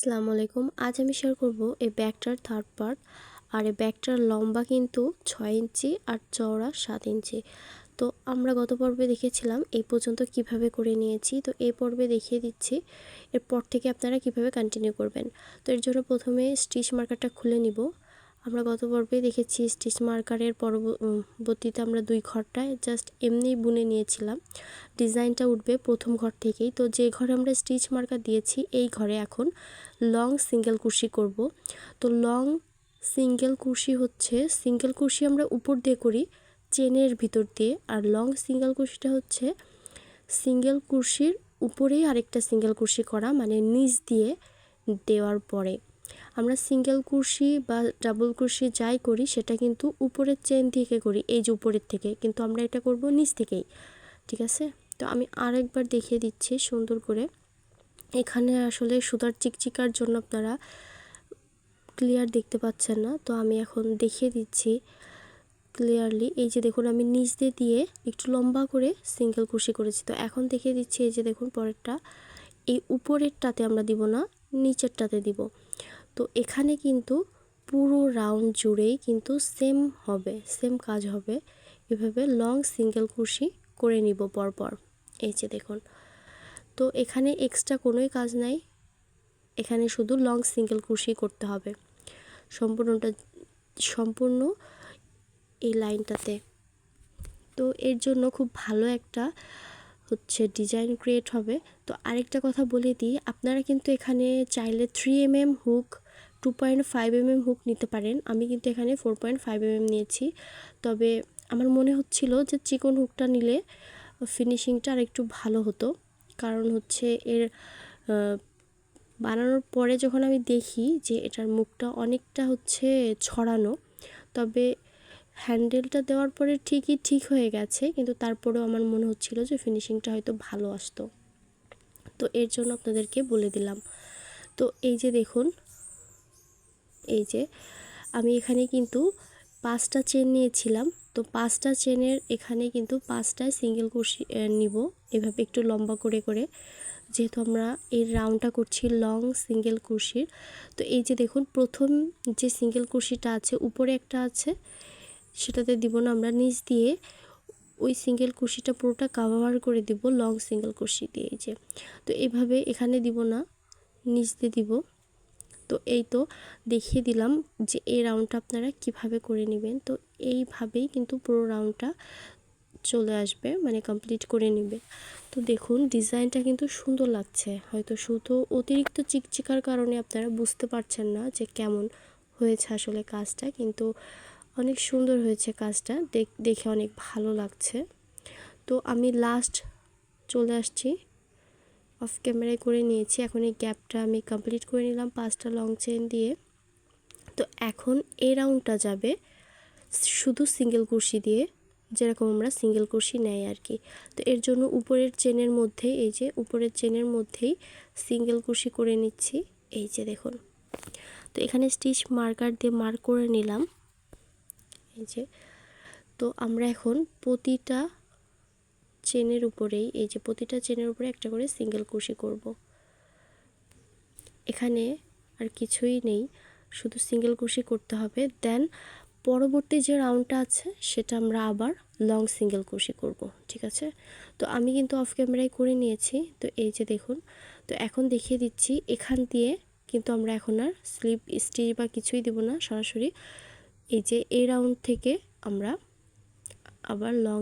আসসালামু আলাইকুম। আজ আমি শেয়ার করব এই ব্যাগটার থার্ড পার্ট আর এই ব্যাগটার লম্বা কিন্তু ছয় ইঞ্চি আর চওড়া সাত ইঞ্চি। তো আমরা গত পর্বে দেখেছিলাম এই পর্যন্ত কীভাবে করে নিয়েছি। তো এই পর্বে দেখিয়ে দিচ্ছি এরপর থেকে আপনারা কীভাবে কন্টিনিউ করবেন। তো এর জন্য প্রথমে স্টিচ মার্কারটা খুলে নিব। আমরা গত পর্বে দেখেছি স্টিচ মার্কারের পরবর্তীতে আমরা দুই ঘরটায় জাস্ট এমনিই বুনে নিয়েছিলাম। ডিজাইনটা উঠবে প্রথম ঘর থেকেই। তো যে ঘরে আমরা স্টিচ মার্কার দিয়েছি, এই ঘরে এখন লং সিঙ্গেল কুশি করব। তো লং সিঙ্গেল কুশি হচ্ছে, সিঙ্গেল কুশি আমরা উপর দিয়ে করি চেনের ভিতর দিয়ে, আর লং সিঙ্গেল কুশিটা হচ্ছে সিঙ্গেল কুশির উপরেই আরেকটা সিঙ্গেল কুশি করা মানে নিচ দিয়ে দেওয়ার পরে। আমরা সিঙ্গেল কুর্সি বা ডাবল কুর্সি যাই করি, সেটা কিন্তু উপরের চেন থেকে করি, এই যে উপরের থেকে। কিন্তু আমরা এটা করব নিচ থেকেই, ঠিক আছে? তো আমি আরেকবার দেখিয়ে দিচ্ছি সুন্দর করে। এখানে আসলে সুতার চিকচিকার জন্য আপনারা ক্লিয়ার দেখতে পাচ্ছেন না, তো আমি এখন দেখিয়ে দিচ্ছি ক্লিয়ারলি এই যে দেখুন, আমি নিচ দিয়ে দিয়ে একটু লম্বা করে সিঙ্গেল কুশি করেছি। তো এখন দেখিয়ে দিচ্ছি, এই যে দেখুন, পরেরটা। এই উপরেরটাতে আমরা দিব না, নিচেরটাতে দিব। তো এখানে কিন্তু পুরো রাউন্ড জুড়েই কিন্তু সেম হবে সেম কাজ হবে। এভাবে লং সিঙ্গেল কুশি করে নিব পরপর। এই যে দেখুন। তো এখানে এক্সট্রা কোনোই কাজ নাই। এখানে শুধু লং সিঙ্গেল কুশি করতে হবে। সম্পূর্ণটা, সম্পূর্ণ এই লাইনটাতে। তো এর জন্য খুব ভালো একটা হচ্ছে ডিজাইন ক্রিয়েট হবে। তো আরেকটা কথা বলে দিই, আপনারা কিন্তু এখানে চাইলে three M M hook two point five M M hook নিতে পারেন। আমি কিন্তু এখানে four point five M M নিয়েছি। তবে আমার মনে হচ্ছিল যে চিকন হুকটা নিলে ফিনিশিংটা আর একটু ভালো হতো। কারণ হচ্ছে এর বানানোর পরে যখন আমি দেখি যে এটার মুখটা অনেকটা হচ্ছে ছড়ানো, তবে হ্যান্ডেলটা দেওয়ার পরে ঠিকই ঠিক হয়ে গেছে, কিন্তু তারপরেও আমার মনে হচ্ছিল যে ফিনিশিংটা হয়তো ভালো আসতো। তো এর জন্য আপনাদেরকে বলে দিলাম। তো এই যে দেখুন এই যে, আমি এখানে কিন্তু পাঁচটা চেন নিয়েছিলাম। তো পাঁচটা চেনের এখানে কিন্তু পাঁচটায় সিঙ্গেল কুশি নিব। এভাবে একটু লম্বা করে করে। যেহেতু আমরা এই রাউন্ডটা করছি লং সিঙ্গেল কুশির তো এই যে দেখুন, প্রথম যে সিঙ্গেল কুশিটা আছে, উপরে একটা আছে, সেটাতে দিব না আমরা, নিচ দিয়ে ওই সিঙ্গেল কুশিটা পুরোটা কাভার করে দিব লং সিঙ্গেল কুশি দিয়ে, এই যে। তো এইভাবে এখানে দিব না, নিচ দিয়ে দিব। তো এই তো দেখিয়ে দিলাম যে এই রাউন্ডটা আপনারা কীভাবে করে নেবেন। তো এইভাবেই কিন্তু পুরো রাউন্ডটা চলে আসবে মানে কমপ্লিট করে নেবে। তো দেখুন ডিজাইনটা কিন্তু সুন্দর লাগছে। হয়তো শুধু অতিরিক্ত চিকচিকার কারণে আপনারা বুঝতে পারছেন না যে কেমন হয়েছে আসলে কাজটা, কিন্তু অনেক সুন্দর হয়েছে কাজটা। দেখে অনেক ভালো লাগছে। তো আমি লাস্ট চলে আসছি। অফ ক্যামেরায় করে নিয়েছি। এখন এই গ্যাপটা আমি কমপ্লিট করে নিলাম পাঁচটা লং চেন দিয়ে। তো এখন এই রাউন্ডটা যাবে শুধু সিঙ্গেল কুর্সি দিয়ে, যেরকম আমরা সিঙ্গেল কুর্সি নেই আর কি। তো এর জন্য উপরের চেনের মধ্যেই, এই যে উপরের চেনের মধ্যেই সিঙ্গেল কুর্সি করে নিচ্ছি। এই যে দেখুন। তো এখানে স্টিচ মার্কার দিয়ে মার্ক করে নিলাম। এই যে। তো আমরা এখন প্রতিটা চেনের উপরেই, এই যে প্রতিটা চেনের উপরে একটা করে সিঙ্গেল কুশি করব। এখানে আর কিছুই নেই, শুধু সিঙ্গেল কুশি করতে হবে। দেন পরবর্তী যে রাউন্ডটা আছে, সেটা আমরা আবার লং সিঙ্গেল কুশি করব, ঠিক আছে? তো আমি কিন্তু অফ ক্যামেরায় করে নিয়েছি, তো এই যে দেখুন, তো এখন দেখিয়ে দিচ্ছি, এখান দিয়ে কিন্তু আমরা এখন আর স্লিপ স্টিচ বা কিছুই দেব না, সরাসরি। এই যে এই রাউন্ড থেকে আমরা আবার লং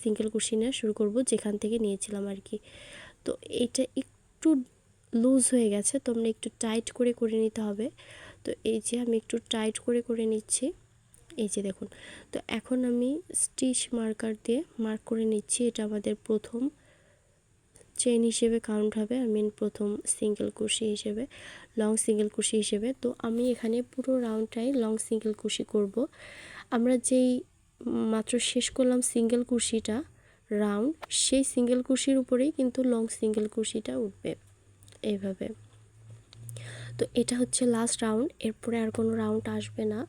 সিঙ্গেল কুশি নেওয়া শুরু করব, যেখান থেকে নিয়েছিলাম আর কি তো এটা একটু লুজ হয়ে গেছে তোমরা একটু টাইট করে করে নিতে হবে। তো এই যে আমি একটু টাইট করে করে নিচ্ছি, এই যে দেখুন। তো এখন আমি স্টিচ মার্কার দিয়ে মার্ক করে নিচ্ছি, এটা আমাদের প্রথম চেন হিসেবে কাউন্ট হবে আই মিন প্রথম সিঙ্গেল কুশি হিসেবে লং সিঙ্গেল কুশি হিসেবে। তো আমি এখানে পুরো রাউন্ডটাই লং সিঙ্গেল কুশি করব। আমরা যেই মাত্র শেষ করলাম সিঙ্গেল কুশিটা রাউন্ড সেই সিঙ্গেল কুশির উপরেই কিন্তু লং সিঙ্গেল কুশিটা উঠবে, এইভাবে। তো এটা হচ্ছে লাস্ট রাউন্ড এরপরে আর কোনো রাউন্ড আসবে না।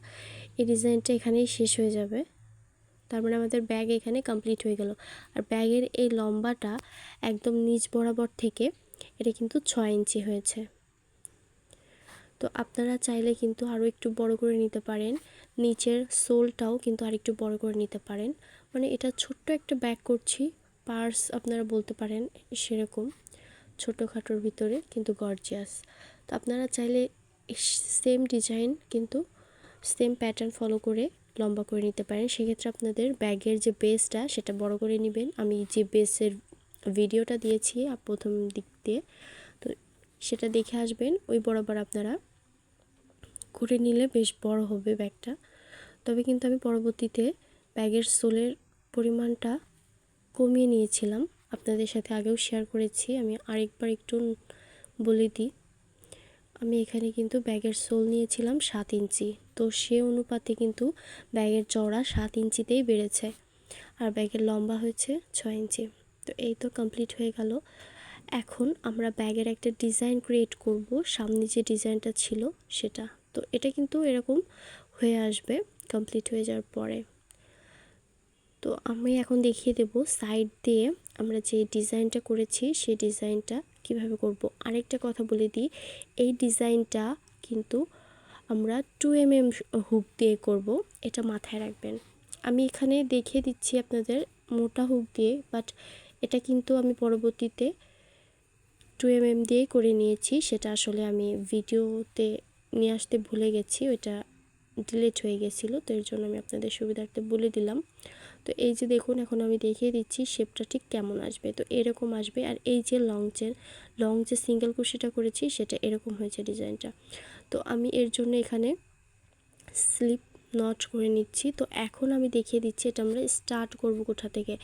এই ডিজাইনটা এখানেই শেষ হয়ে যাবে। তার মানে আমাদের ব্যাগ এখানে কমপ্লিট হয়ে গেল। আর ব্যাগের এই লম্বাটা একদম নিচ বরাবর থেকে, এটা কিন্তু ছয় ইঞ্চি হয়েছে। তো আপনারা চাইলে কিন্তু আরও একটু বড় করে নিতে পারেন। নিচের সোলটাও কিন্তু আরেকটু বড় করে নিতে পারেন। মানে এটা ছোট্ট একটা ব্যাগ করছি, পার্স আপনারা বলতে পারেন সেরকম, ছোটোখাটোর ভিতরে কিন্তু গর্জিয়াস তো আপনারা চাইলে সেম ডিজাইন কিন্তু সেম প্যাটার্ন ফলো করে লম্বা করে নিতে পারেন। সেক্ষেত্রে আপনাদের ব্যাগের যে বেসটা সেটা বড় করে নেবেন। আমি যে বেসের ভিডিওটা দিয়েছি প্রথম দিক দিয়ে, তো সেটা দেখে আসবেন। ওই বরাবর আপনারা করে নিলে বেশ বড় হবে ব্যাগটা। তবে কিন্তু আমি পরবর্তীতে ব্যাগের সোলের পরিমাণটা কমিয়ে নিয়েছিলাম। আপনাদের সাথে আগেও শেয়ার করেছি, আমি আরেকবার একটু বলে দিই। আমি এখানে কিন্তু ব্যাগের সোল নিয়েছিলাম সাত ইঞ্চি, তো সে অনুপাতে কিন্তু ব্যাগের চওড়া সাত ইঞ্চিতেই বেড়েছে আর ব্যাগের লম্বা হয়েছে ছয় ইঞ্চি। তো এই তো কমপ্লিট হয়ে গেল। এখন আমরা ব্যাগের একটা ডিজাইন ক্রিয়েট করব। সামনে যে ডিজাইনটা ছিল সেটা। তো এটা কিন্তু এরকম হয়ে আসবে কমপ্লিট হয়ে যাওয়ার পরে। তো আমি এখন দেখিয়ে দেব সাইড দিয়ে আমরা যে ডিজাইনটা করেছি, সেই ডিজাইনটা কীভাবে করব। আরেকটা কথা বলে দিই, এই ডিজাইনটা কিন্তু আমরা টু এম এম হুক দিয়ে করব, এটা মাথায় রাখবেন। আমি এখানে দেখিয়ে দিচ্ছি আপনাদের মোটা হুক দিয়ে বাট এটা কিন্তু আমি পরবর্তীতে টু এম এম দিয়ে করে নিয়েছি, সেটা আসলে আমি ভিডিওতে নিয়ে আসতে ভুলে গেছি, ওইটা ডিলেট হয়ে গেছিল, তো এর জন্য আমি আপনাদের সুবিধার্থে বলে দিলাম। তো এই যে দেখুন, এখন আমি দেখিয়ে দিচ্ছি শেপটা ঠিক কেমন আসবে। তো এরকম আসবে, আর এই যে লং চেন লং যে সিঙ্গেল কুশিটা করেছি, সেটা এরকম হয়েছে ডিজাইনটা তো আমি এর জন্য এখানে স্লিপ নট করে নিচ্ছি। তো এখন আমি দেখিয়ে দিচ্ছি, এটা আমরা স্টার্ট করব কোথা থেকে?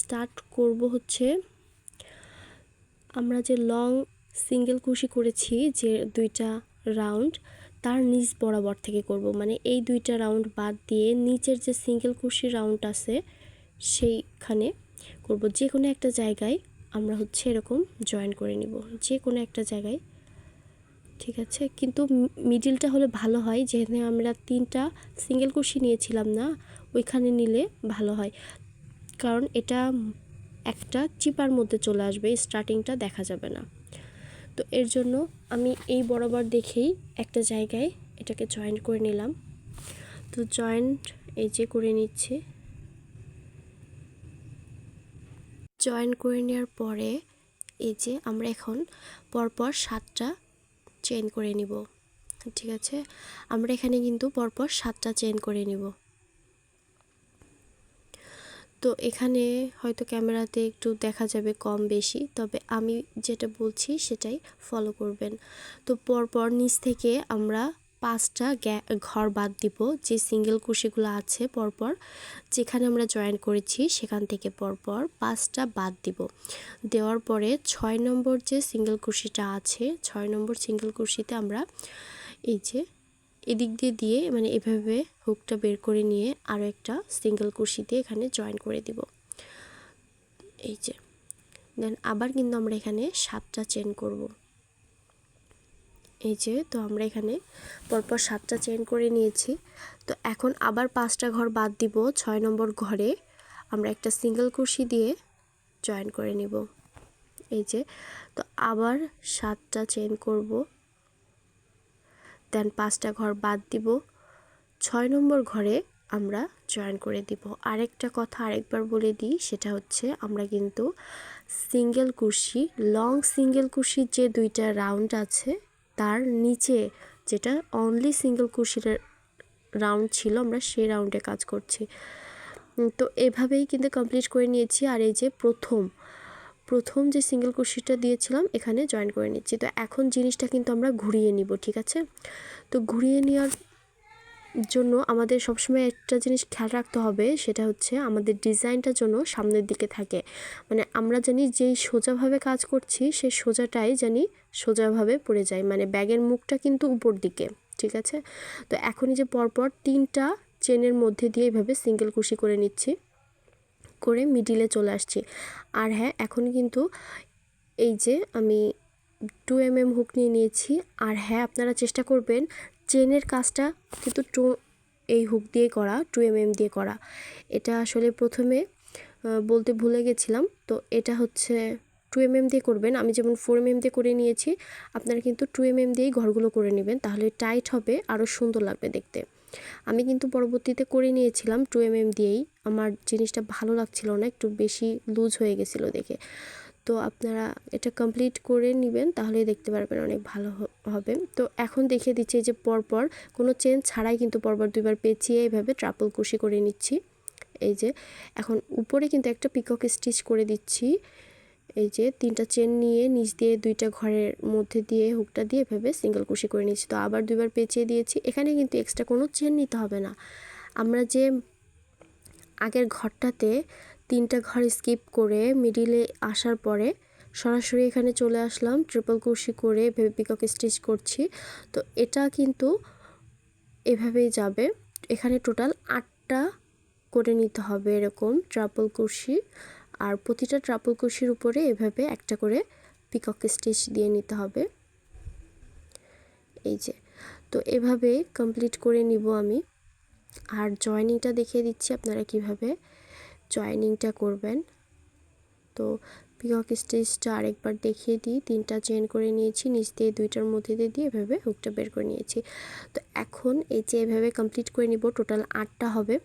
স্টার্ট করব হচ্ছে, আমরা যে লং সিঙ্গেল কুশি করেছি, যে দুইটা রাউন্ড তার নিচ বরাবর থেকে করব। মানে এই দুইটা রাউন্ড বাদ দিয়ে নিচের যে সিঙ্গেল কুশি রাউন্ড আছে, সেইখানে করব। যে কোনো একটা জায়গায় আমরা হচ্ছে এরকম জয়েন করে নিব। যে কোনো একটা জায়গায়, ঠিক আছে? কিন্তু মিডিলটা হলে ভালো হয়। যেখানে আমরা তিনটা সিঙ্গেল কুশি নিয়েছিলাম না, ওইখানে নিলে ভালো হয়। কারণ এটা একটা চিপার মধ্যে চলে আসবে স্টার্টিংটা দেখা যাবে না। তো এর জন্য আমি এই বরাবর দেখেই একটা জায়গায় এটাকে জয়েন্ট করে নিলাম। তো জয়েন্ট এই যে করে নিচ্ছে। জয়েন করে নেওয়ার পরে এই যে আমরা এখন পরপর সাতটা চেন করে নিব। ঠিক আছে? আমরা এখানে কিন্তু পরপর সাতটা চেন করে নিব। তো এখানে হয়তো ক্যামেরাতে একটু দেখা যাবে কম বেশি, তবে আমি যেটা বলছি সেটাই ফলো করবেন। তো পরপর নিচ থেকে আমরা পাঁচটা ঘর বাদ দিব, যে সিঙ্গেল কুশিগুলো আছে পরপর, যেখানে আমরা জয়েন করেছি সেখান থেকে পরপর পাঁচটা বাদ দিব। দেওয়ার পরে ছয় নম্বর যে সিঙ্গেল কুশিটা আছে, ছয় নম্বর সিঙ্গেল কুশিতে আমরা এই যে এদিক দিয়ে দিয়ে মানে এভাবে হুকটা বের করে নিয়ে আরও একটা সিঙ্গেল দিয়ে এখানে জয়েন করে দিব। এই যে দেন আবার কিন্তু আমরা এখানে সাতটা চেন করব। এই যে, তো আমরা এখানে পরপর সাতটা চেন করে নিয়েছি। তো এখন আবার পাঁচটা ঘর বাদ দিব, ছয় নম্বর ঘরে আমরা একটা সিঙ্গেল কুশি দিয়ে জয়েন করে নিব। এই যে, তো আবার সাতটা চেন করব। দেন পাঁচটা ঘর বাদ দিব। ছয় নম্বর ঘরে আমরা জয়েন করে দিব। আরেকটা কথা আরেকবার বলে দিই, সেটা হচ্ছে আমরা কিন্তু সিঙ্গেল কুশি লং সিঙ্গেল কুশির যে দুইটা রাউন্ড আছে, তার নিচে যেটা অনলি সিঙ্গেল কুশির রাউন্ড ছিল, আমরা সেই রাউন্ডে কাজ করছি। তো এভাবেই কিন্তু কমপ্লিট করে নিয়েছি। আর এই যে প্রথম প্রথম যে সিঙ্গেল কুশিটা দিয়েছিলাম, এখানে জয়েন করে নিচ্ছি। তো এখন জিনিসটা কিন্তু আমরা ঘুরিয়ে নিব, ঠিক আছে? তো ঘুরিয়ে নেওয়ার জন্য আমাদের সবসময় একটা জিনিস খেয়াল রাখতে হবে, সেটা হচ্ছে আমাদের ডিজাইনটা যেন সামনের দিকে থাকে। মানে আমরা জানি যেই সোজাভাবে কাজ করছি সেই সোজাটাই জানি সোজাভাবে পড়ে যায়। মানে ব্যাগের মুখটা কিন্তু উপর দিকে, ঠিক আছে? তো এখনই যে পরপর তিনটা চেনের মধ্যে দিয়ে এইভাবে সিঙ্গেল কুশি করে নিচ্ছি। করে মিডিলে চলে আসছি। আর হ্যাঁ এখন কিন্তু এই যে আমি টু এম এম হুক নিয়ে নিয়েছি। আর হ্যাঁ আপনারা চেষ্টা করবেন চেনের কাজটা কিন্তু টু এই হুক দিয়ে করা টু এম এম দিয়ে করা। এটা আসলে প্রথমে বলতে ভুলে গেছিলাম। তো এটা হচ্ছে টু এম এম দিয়ে করবেন। আমি যেমন ফোর এম এম দিয়ে করে নিয়েছি, আপনারা কিন্তু টু এম এম দিয়েই ঘরগুলো করে নেবেন। তাহলে টাইট হবে আরও সুন্দর লাগবে দেখতে। আমি কিন্তু পরবর্তীতে করে নিয়েছিলাম টু এম এম দিয়েই। আমার জিনিসটা ভালো লাগছিল না, একটু বেশি লুজ হয়ে গেছিল দেখে। তো আপনারা এটা কমপ্লিট করে নেবেন, তাহলেই দেখতে পারবেন অনেক ভালো হবে। তো এখন দেখিয়ে দিচ্ছি যে পরপর, কোনো চেন ছাড়াই কিন্তু পরপর দুইবার পেঁচিয়ে এইভাবে ট্রাপল কুশি করে নিচ্ছি। এই যে, এখন উপরে কিন্তু একটা পিকক স্টিচ করে দিচ্ছি। এই যে তিনটা চেন নিয়ে নিচ দিয়ে দুইটা ঘরের মধ্যে দিয়ে হুকটা দিয়ে এভাবে সিঙ্গেল কুশি করে নিয়েছি। তো আবার দুইবার পেঁচিয়ে দিয়েছি। এখানে কিন্তু এক্সট্রা কোনো চেন নিতে হবে না। আমরা যে আগের ঘরটাতে তিনটা ঘর স্কিপ করে মিডিলে আসার পরে সরাসরি এখানে চলে আসলাম ট্রিপল কুশি করে এভাবে পিকক স্টিচ করছি। তো এটা কিন্তু এভাবেই যাবে। এখানে টোটাল আটটা করে নিতে হবে এরকম ট্রাপল কুশি আর প্রতিটা ট্রাপল কুশির উপরে এভাবে একটা করে পিকক স্টিচ দিয়ে নিতে হবে। এই যে, তো এভাবে কমপ্লিট করে নিব আমি। আর জয়নিংটা দেখিয়ে দিচ্ছি আপনারা কীভাবে জয়নিংটা করবেন। তো পিকক স্টিচটা আরেকবার দেখিয়ে দিই, তিনটা চেন করে নিয়েছি, নিচ দিয়ে দুইটার মধ্যে দিয়ে দিয়ে এভাবে হুকটা বের করে নিয়েছি। তো এখন এই যে এভাবে কমপ্লিট করে নিব টোটাল আটটা হবে।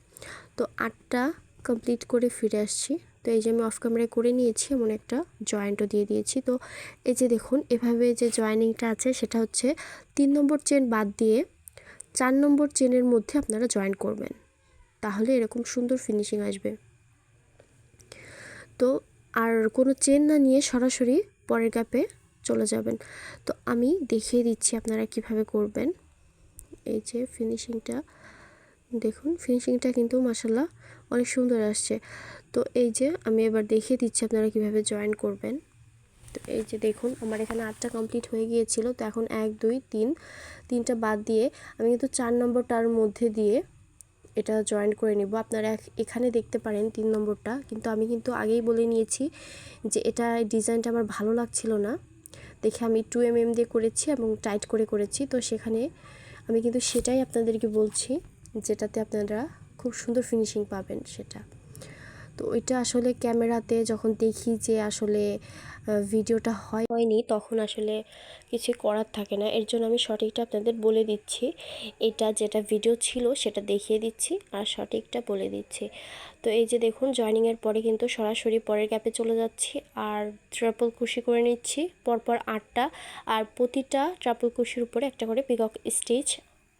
তো আটটা কমপ্লিট করে ফিরে আসছি। তো এই যে আমি অফ ক্যামেরায় করে নিয়েছি, এমন একটা জয়েন্টও দিয়ে দিয়েছি। তো এই যে দেখুন, এভাবে যে জয়েনিংটা আছে, সেটা হচ্ছে তিন নম্বর চেন বাদ দিয়ে চার নম্বর চেনের মধ্যে আপনারা জয়েন করবেন। তাহলে এরকম সুন্দর ফিনিশিং আসবে। তো আর কোনো চেন না নিয়ে সরাসরি পরের গ্যাপে চলে যাবেন। তো আমি দেখিয়ে দিচ্ছি আপনারা কীভাবে করবেন। এই যে ফিনিশিংটা দেখুন ফিনিশিংটা কিন্তু মাসাল্লাহ অনেক সুন্দর আসছে। তো এই যে আমি এবার দেখিয়ে দিচ্ছি আপনারা কীভাবে জয়েন করবেন। তো এই যে দেখুন, আমার এখানে আটটা কমপ্লিট হয়ে গিয়েছিল। তো এখন এক, দুই, তিন, তিনটা বাদ দিয়ে আমি কিন্তু চার নম্বরটার মধ্যে দিয়ে এটা জয়েন করে নিব। আপনারা এখানে দেখতে পারেন তিন নম্বরটা, কিন্তু আমি কিন্তু আগেই বলে নিয়েছি যে এটা ডিজাইনটা আমার ভালো লাগছিল না। দেখে আমি টু এম এম দিয়ে করেছি এবং টাইট করে করেছি। তো সেখানে আমি কিন্তু সেটাই আপনাদেরকে বলছি, যেটাতে আপনারা খুব সুন্দর ফিনিশিং পাবেন সেটা। তো ওইটা আসলে ক্যামেরাতে যখন দেখি যে আসলে ভিডিওটা হয় হয়নি, তখন আসলে কিছু করার থাকে না। এর জন্য আমি সঠিকটা আপনাদের বলে দিচ্ছি। এটা যেটা ভিডিও ছিল সেটা দেখিয়ে দিচ্ছি আর সঠিকটা বলে দিচ্ছি। তো এই যে দেখুন জয়নিংয়ের পরে কিন্তু সরাসরি পরের গ্যাপে চলে যাচ্ছি আর ট্রাপল কুশি করে নিচ্ছি। পরপর আটটা আর প্রতিটা ট্রাপল কুশির উপরে একটা করে পিকক স্টিচ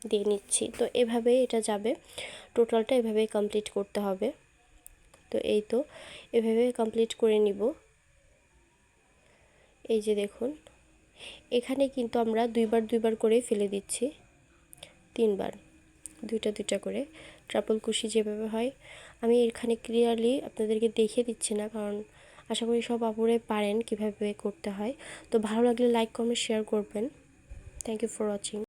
দিয়ে নিচ্ছি। তো এভাবেই এটা যাবে। টোটালটা এভাবেই কমপ্লিট করতে হবে। তো এই তো, এভাবে কমপ্লিট করে নিব। এই যে দেখুন, এখানে কিন্তু আমরা দুইবার দুইবার করে ফেলে দিচ্ছি, তিনবার, দুইটা দুইটা করে। ট্রাপল কুশি যেভাবে হয়, আমি এখানে ক্লিয়ারলি আপনাদেরকে দেখিয়ে দিচ্ছি না, কারণ আশা করি সব আপুরে পারেন কীভাবে করতে হয়। তো ভালো লাগলে লাইক কমেন্ট শেয়ার করবেন। Thank you for watching